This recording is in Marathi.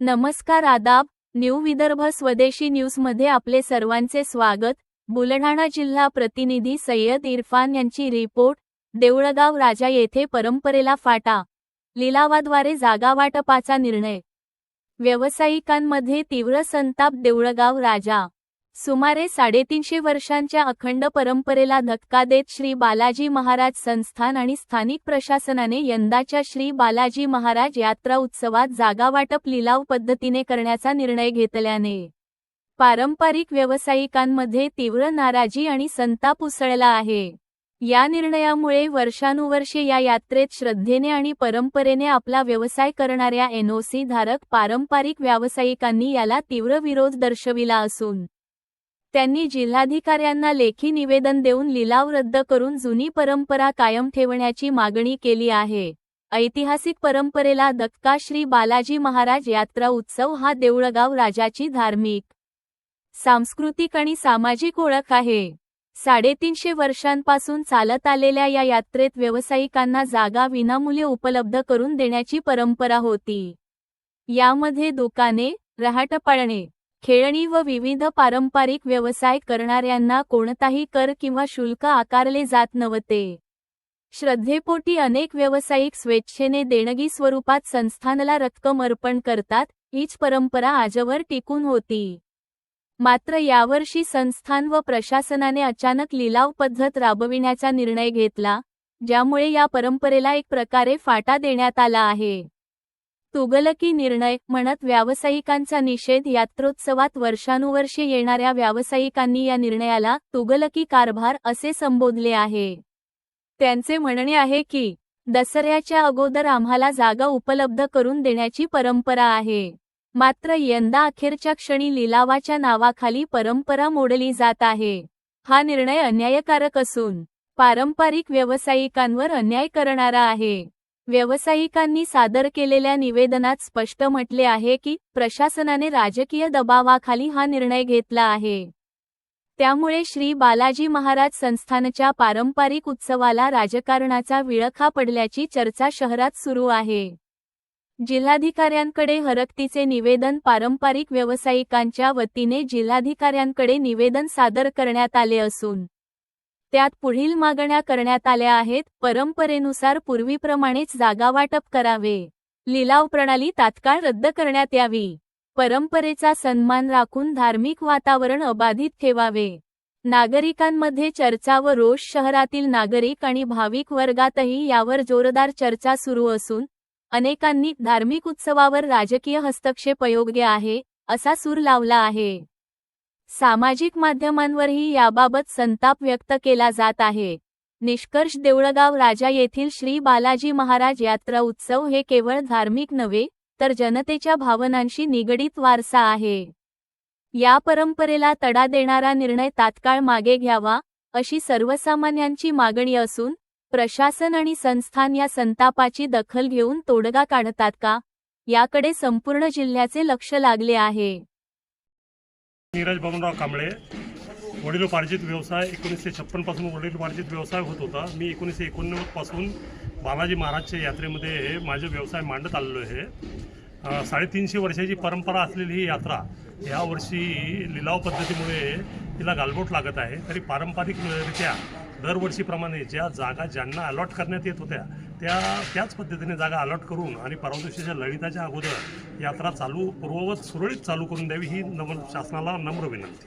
नमस्कार आदाब न्यू विदर्भ स्वदेशी न्यूजमध्ये आपले सर्वांचे स्वागत. बुलढाणा जिल्हा प्रतिनिधी सय्यद इरफान यांची रिपोर्ट देऊळगाव राजा येथे परंपरेला फाटा. लिलावाद्वारे जागावाटपाचा निर्णय. व्यावसायिकांमध्ये तीव्र संताप देऊळगाव राजा. सुमारे साडेतीनशे वर्षांच्या अखंड परंपरेला धक्का देत श्री बालाजी महाराज संस्थान आणि स्थानिक प्रशासनाने यंदाच्या श्री बालाजी महाराज यात्रा उत्सवात जागावाटप लिलाव पद्धतीने करण्याचा निर्णय घेतल्याने पारंपरिक व्यावसायिकांमध्ये तीव्र नाराजी आणि संताप उसळला आहे. या निर्णयामुळे वर्षानुवर्षे या यात्रेत श्रद्धेने आणि परंपरेने आपला व्यवसाय करणाऱ्या एनओसी धारक पारंपरिक व्यावसायिकांनी याला तीव्र विरोध दर्शविला असून त्यांनी जिल्हाधिकाऱ्यांना लेखी निवेदन देऊन लिलाव रद्द करून जुनी परंपरा कायम ठेवण्याची मागणी केली आहे. ऐतिहासिक परंपरेला धक्का श्री बालाजी महाराज यात्रा उत्सव हा देऊळगाव राजाची धार्मिक सांस्कृतिक आणि सामाजिक ओळख आहे. साडेतीनशे वर्षांपासून चालत आलेल्या या यात्रेत व्यावसायिकांना जागा विनामूल्य उपलब्ध करून देण्याची परंपरा होती. यामध्ये दुकाने रहाटपाळणे खेळणी व विविध पारंपरिक व्यवसाय करणाऱ्यांना कोणताही कर किंवा शुल्क आकारले जात नव्हते. श्रद्धेपोटी अनेक व्यावसायिक स्वेच्छेने देणगी स्वरूपात संस्थानला रक्कम अर्पण करतात हीच परंपरा आजवर टिकून होती. मात्र यावर्षी संस्थान व प्रशासनाने अचानक लिलाव पद्धत राबविण्याचा निर्णय घेतला ज्यामुळे या परंपरेला एक प्रकारे फाटा देण्यात आला आहे. तुगलकी निर्णय म्हणत व्यावसायिकांचा निषेध यात्रोत्सवात वर्षानुवर्षे येणाऱ्या व्यावसायिकांनी या निर्णयाला तुगलकी कारभार असे संबोधले आहे. त्यांचे म्हणणे आहे की दसऱ्याच्या अगोदर आम्हाला जागा उपलब्ध करून देण्याची परंपरा आहे. मात्र यंदा अखेरच्या क्षणी लिलावाच्या नावाखाली परंपरा मोडली जात आहे. हा निर्णय अन्यायकारक असून पारंपरिक व्यावसायिकांवर अन्याय करणारा आहे. व्यावसायिकांनी सादर केलेल्या निवेदनात स्पष्ट म्हटले आहे की प्रशासनाने राजकीय दबावाखाली हा निर्णय घेतला आहे. त्यामुळे श्री बालाजी महाराज संस्थानच्या पारंपरिक उत्सवाला राजकारणाचा विळखा पडल्याची चर्चा शहरात सुरू आहे. जिल्हाधिकाऱ्यांकडे हरकतीचे निवेदन पारंपरिक व्यावसायिकांच्या वतीने जिल्हाधिकाऱ्यांकडे निवेदन सादर करण्यात आले असून त्यात पुढील मागण्या करण्यात आल्या आहेत. परंपरेनुसार पूर्वीप्रमाणेच जागावाटप करावे. लिलाव प्रणाली तात्काळ रद्द करण्यात यावी. परंपरेचा सन्मान राखून धार्मिक वातावरण अबाधित ठेवावे. नागरिकांमध्ये चर्चा व रोष शहरातील नागरिक आणि भाविक वर्गातही यावर जोरदार चर्चा सुरू असून अनेकांनी धार्मिक उत्सवावर राजकीय हस्तक्षेप अयोग्य आहे असा सूर लावला आहे. सामाजिक माध्यमांवरही याबाबत संताप व्यक्त केला जात आहे. निष्कर्ष देवळगाव राजा येथील श्री बालाजी महाराज यात्रा उत्सव हे केवळ धार्मिक नव्हे तर जनतेच्या भावनांशी निगडीत वारसा आहे. या परंपरेला तडा देणारा निर्णय तात्काळ मागे घ्यावा अशी सर्वसामान्यांची मागणी असून प्रशासन आणि संस्थान या संतापाची दखल घेऊन तोडगा काढतात का? याकडे संपूर्ण जिल्ह्याचे लक्ष लागले आहे. नीरज बबनराव कांबळे वडिलोपार्जित व्यवसाय एकोणीसशे छप्पनपासून वडिलोपार्जित व्यवसाय होत होता. मी एकोणीसशे एकोणनव्वदपासून बालाजी महाराजच्या यात्रेमध्ये माझे व्यवसाय मांडत आलेलो आहे. साडेतीनशे वर्षाची परंपरा असलेली ही यात्रा यावर्षी लिलाव पद्धतीमुळे तिला गालबोट लागत आहे. तरी पारंपरिकरित्या दरवर्षीप्रमाणे ज्या जागा ज्यांना अलॉट करण्यात येत होत्या त्या त्याच पद्धतीने जागा अलॉट करून आणि परवा दिवशीच्या ललिताच्या अगोदर यात्रा चालू पूर्ववत सुरळीत चालू करून द्यावी ही नम शासनाला नम्र विनंती.